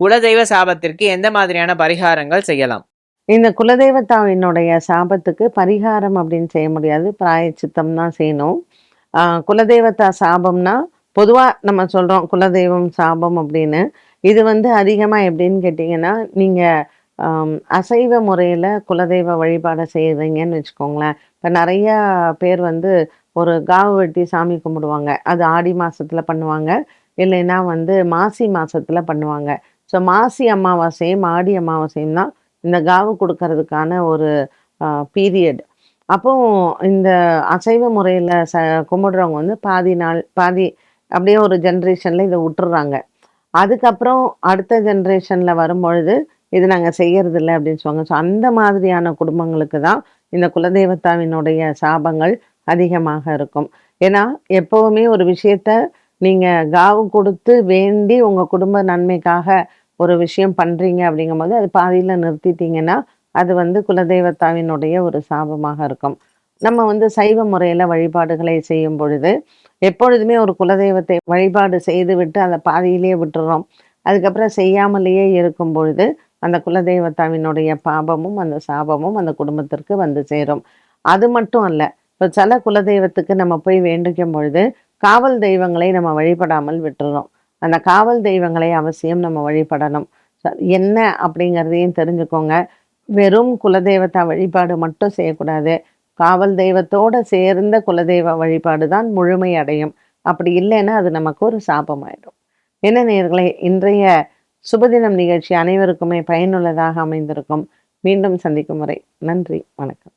குலதெய்வ சாபத்திற்கு எந்த மாதிரியான பரிகாரங்கள் செய்யலாம்? இந்த குலதெய்வத்தாவினுடைய சாபத்துக்கு பரிகாரம் அப்படின்னு செய்ய முடியாது. பிராயச்சித்தம் தான் செய்யணும் குலதெய்வத்தா சாபம்னா பொதுவாக நம்ம சொல்கிறோம் குலதெய்வம் சாபம் அப்படின்னு. இது வந்து அதிகமாக எப்படின்னு கேட்டிங்கன்னா நீங்கள் அசைவ முறையில் குலதெய்வ வழிபாடை செய்கிறீங்கன்னு வச்சுக்கோங்களேன். இப்போ நிறையா பேர் வந்து ஒரு காவு வெட்டி சாமி கும்பிடுவாங்க. அது ஆடி மாதத்தில் பண்ணுவாங்க. இல்லைன்னா வந்து மாசி மாதத்தில் பண்ணுவாங்க. ஸோ மாசி அமாவாசையும் ஆடி அமாவாசையும் தான் இந்த காவு கொடுக்கறதுக்கான ஒரு பீரியட் அப்போ இந்த அசைவ முறையில் ச கும்பிடுறவங்க வந்து பாதி நாள் பாதி அப்படியே ஒரு ஜென்ரேஷனில் இதை விட்டுறாங்க. அதுக்கப்புறம் அடுத்த ஜென்ரேஷனில் வரும்பொழுது இது நாங்கள் செய்யறதில்ல அப்படின்னு சொல்லுவாங்க. ஸோ அந்த மாதிரியான குடும்பங்களுக்கு தான் இந்த குலதெய்வத்தாவினுடைய சாபங்கள் அதிகமாக இருக்கும். ஏன்னா எப்போவுமே ஒரு விஷயத்த நீங்கள் காவு கொடுத்து வேண்டி உங்கள் குடும்ப நன்மைக்காக ஒரு விஷயம் பண்ணுறீங்க அப்படிங்கும்போது அது பாதியில் நிறுத்திட்டீங்கன்னா அது வந்து குலதெய்வத்தாவினுடைய ஒரு சாபமாக இருக்கும். நம்ம வந்து சைவ முறையில் வழிபாடுகளை செய்யும் பொழுது எப்பொழுதுமே ஒரு குலதெய்வத்தை வழிபாடு செய்து விட்டு அதை பாதியிலேயே விட்டுறோம். அதுக்கப்புறம் செய்யாமலேயே இருக்கும் பொழுது அந்த குலதெய்வத்தாவினுடைய பாபமும் அந்த சாபமும் அந்த குடும்பத்திற்கு வந்து சேரும். அது மட்டும் அல்ல இப்போ சில குலதெய்வத்துக்கு நம்ம போய் வேண்டிக்கும் பொழுது காவல் தெய்வங்களை நம்ம வழிபடாமல் விட்டுறோம். அந்த காவல் தெய்வங்களை அவசியம் நம்ம வழிபடணும். என்ன அப்படிங்கிறதையும் தெரிஞ்சுக்கோங்க. வெறும் குலதெய்வத்தை வழிபாடு மட்டும் செய்யக்கூடாது. காவல் தெய்வத்தோட சேர்ந்த குலதெய்வ வழிபாடு தான் முழுமை அடையும். அப்படி இல்லைன்னா அது நமக்கு ஒரு சாபமாயிடும். என்ன நேர்களை இன்றைய சுபதினம் நிகழ்ச்சி அனைவருக்குமே பயனுள்ளதாக அமைந்திருக்கும். மீண்டும் சந்திக்கும் வரை நன்றி வணக்கம்.